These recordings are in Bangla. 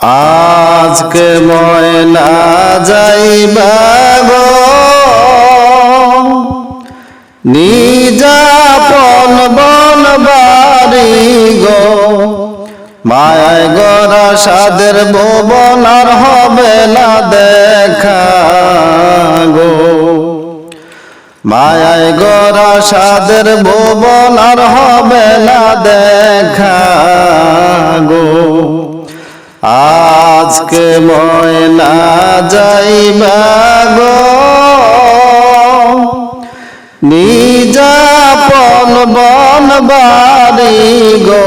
আজকে ময়না যাইবা গো। নিজাপন বন বাড়ি গো। মায়ায় গড়া সাদের ভুবন হবে না দেখা গো। মায়ায় গড়া সাদের ভুবন আর হবে না দেখা গো। আজকে ময়না যাইবা গো। নিজাপন বন বাড়ি গো।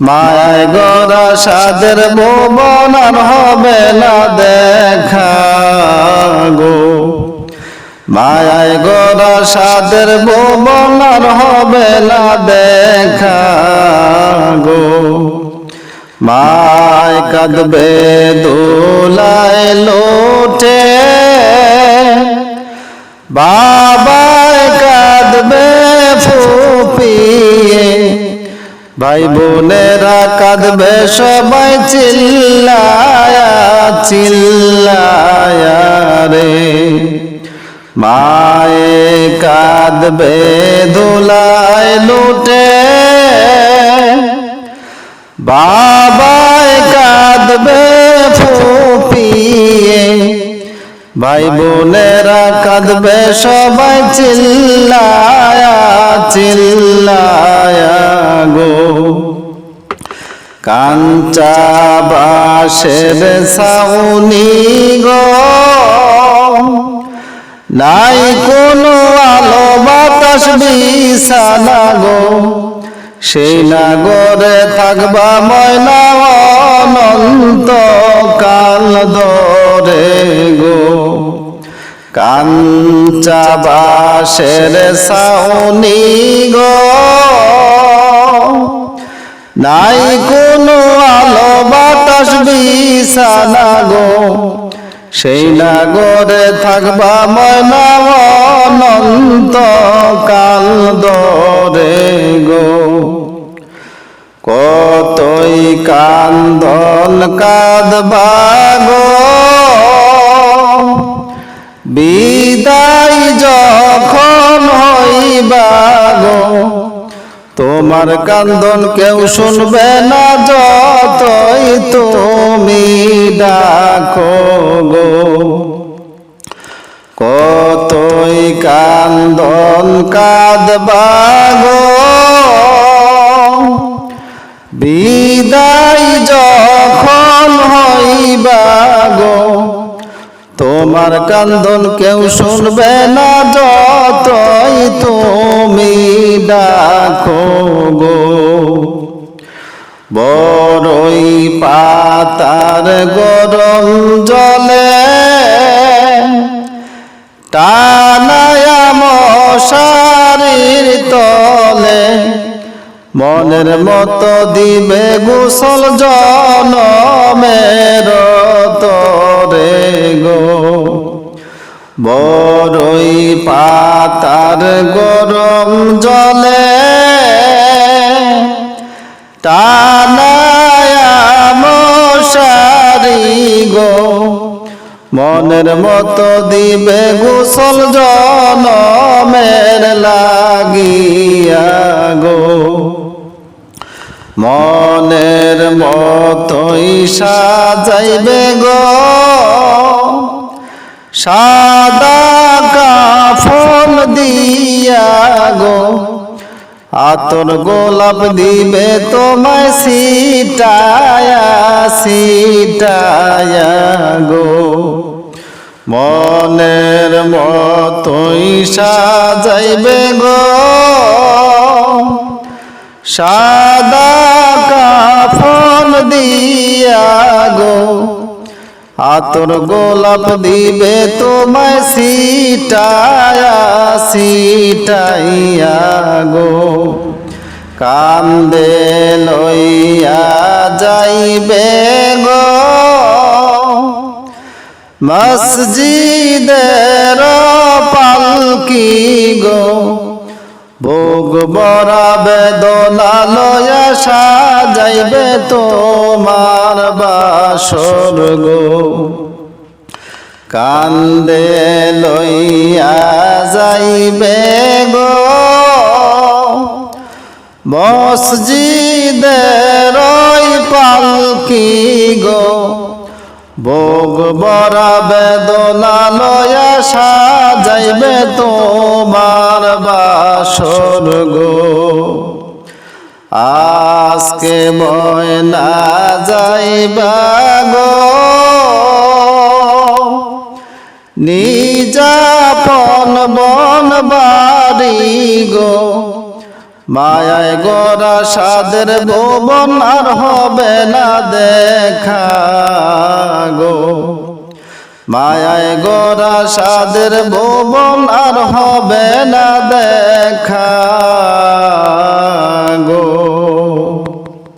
মায়ায় গড়া সাদের ভুবন আর হবে না দেখা গো। মায়ায় গড়া সাদের ভুবন আর হবে না দেখা গো। মায় কাঁদবে, দোলায় লোটে। বাবায় কাঁদবে, ফুপিয়ে। ভাই বোনেরা কাঁদবে, সবাই চিল্লায়া চিল্লায়া রে। মায়ে কাঁদবে, দোলায় লুটে। বাবায় ভাই বোনেরা কাঁদবে, সবাই চিল্লায়া চিল্লায়া গো। কাঞ্চা বাসের সাউনি গো। নাই কোনো আলো, বাতাস, বিছানা গো। সেই নাগরে থাকবা ময়না অনন্ত কাল গো কাঞ্চা বাসের সাউনি গো। নাই কোনো আলো বাতাস বিছানা গো। সেই নাগরে থাকবা ময়না অনন্ত কাল দরে গো। কতই কান্দন কাঁদবা গো। তোমার কান্দন কেউ শুনবে না। যতই তুমি ডাকো গো। কতই কান্দন কাঁদবা তোমার কান্দন কেউ শুনবে না, যতই তুমি ডাকো গো। বড়ই পাতার গরম জলে টানায়া মশারির তলে, মনের মতো দিবে গোসল জনমের তরে গো। বড়ই পাতার গরম জলে টানায়া মশারি গো। মনের মতো দিবে গোসল জনমের লাগিয়া গো। মনের মতোই সাজাইবে গো। সাদা কাফন দিয়া গো। আতর গোলাপ দিবে তোমায় সিটায়া সিটায়া গো। মনের মতোই সাজাইবে গো। সাদা কাফন আতর গোলাপ দিবে তোমায় সিটায়া সিটাইয়া গো। কান্দে লইয়া যাইবে গো। মসজিদের পালকি গো। ভোগ বরা বেদনা লয়া সাজাইবে তোমার বা বাসর গো। কান্দে লইয়া যাইবে গো। মসজিদের পালকি গো। ভোগ বরা বেদনা লয়া সাজাইবে তোমার বাসর গো। আজকে ময়না যাইবা নিজাপন বন বাড়ি গো। মায়ায় গোরা সাদের ভুবন আর হবে না দেখা গো। মায়ায় গোরা সাদের ভুবন আর হবে না দেখা গো।